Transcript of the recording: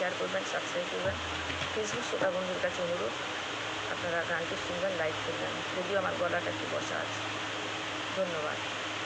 Share করবেন subscribe করবেন। Facebook শ্রোতা বন্ধুর কাছে অনুরোধ, আপনারা গানটি শুনবেন লাইক করবেন। যদিও আমার গলাটা একটু বসা আছে। ধন্যবাদ।